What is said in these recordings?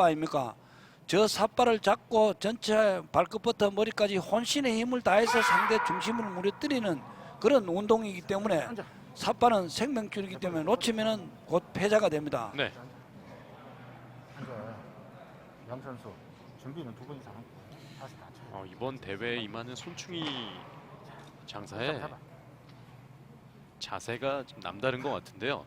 아닙니까? 저 삿바를 잡고 전체 발끝부터 머리까지 혼신의 힘을 다해서 상대 중심을 무너뜨리는 그런 운동이기 때문에. 삿바는 생명줄이기 때문에 놓치면은 곧 패자가 됩니다. 네. 양 선수 준비는 두 다시 다 쳐. 어, 이번 대회에 임하는 손충희 장사의. 자세가 좀 남다른 것 같은데요.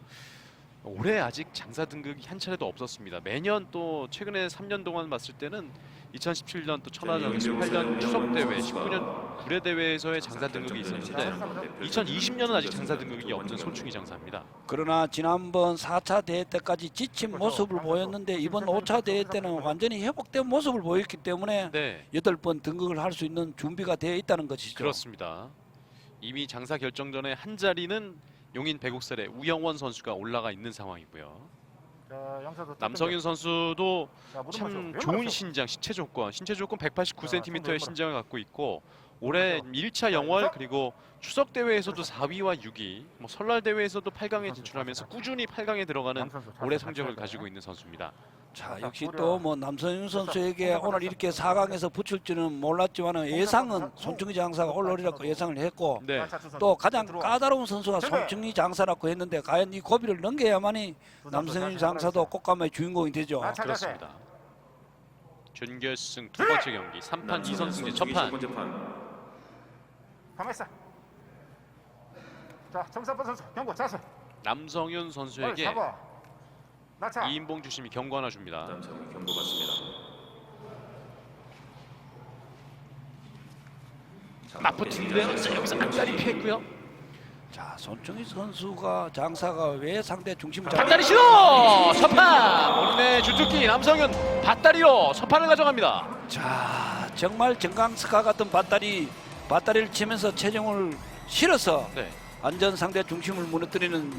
올해 아직 장사 등극이 한 차례도 없었습니다. 매년 또 최근에 3년 동안 봤을 때는 2017년 또 천하장, 18년 추석 대회, 19년 구례 대회에서의 장사 등극이 있었는데 2020년은 아직 장사 등극이 없는 손충희 장사입니다. 그러나 지난번 4차 대회 때까지 지친 모습을 보였는데 이번 5차 대회 때는 완전히 회복된 모습을 보였기 때문에 네, 여덟 번 등극을 할 수 있는 준비가 되어 있다는 것이죠. 그렇습니다. 이미 장사 결정 전에 한 자리는 용인 배국살의 우영원 선수가 올라가 있는 상황이고요. 자, 남성윤 선수도 자, 참 좋은? 신장, 신체 조건, 신체 조건 자, 189cm의 손 신장을 갖고 있고 올해 1차 영월 그리고 추석 대회에서도 4위와 6위, 뭐 설날 대회에서도 8강에 진출하면서 꾸준히 8강에 들어가는 올해 성적을 가지고 돼. 있는 선수입니다. 자 역시 또 뭐 남선윤 선수에게 오늘 이렇게 4강에서 붙을 줄은 몰랐지만 예상은 손충희 장사가 올라오리라고 예상을 했고 네, 자, 자, 또 가장. 까다로운 선수가 제발. 손충희 장사라고 했는데 과연 이 고비를 넘겨야만이 남선윤 장사도 꽃감의 주인공이 되죠. 자세. 그렇습니다. 준결승 두 번째 경기 3판 2선 승제 첫 판. 가만 있어. 자, 정사번 선수 경고 자세. 남성윤 선수에게 잡아. 나차. 이인봉 주심이 경고 하나 줍니다. 맞붙는데요. 자, 여기서 안다리 피했고요. 자 손충희 선수가 장사가 왜 상대 중심을 잡 밧다리 시도 첫판 본인의 주특기 남성현 밧다리로 첫판을 가져갑니다. 자 정말 정강스카 같은 밧다리 밧다리를 치면서 체중을 실어서 네. 완전 상대 중심을 무너뜨리는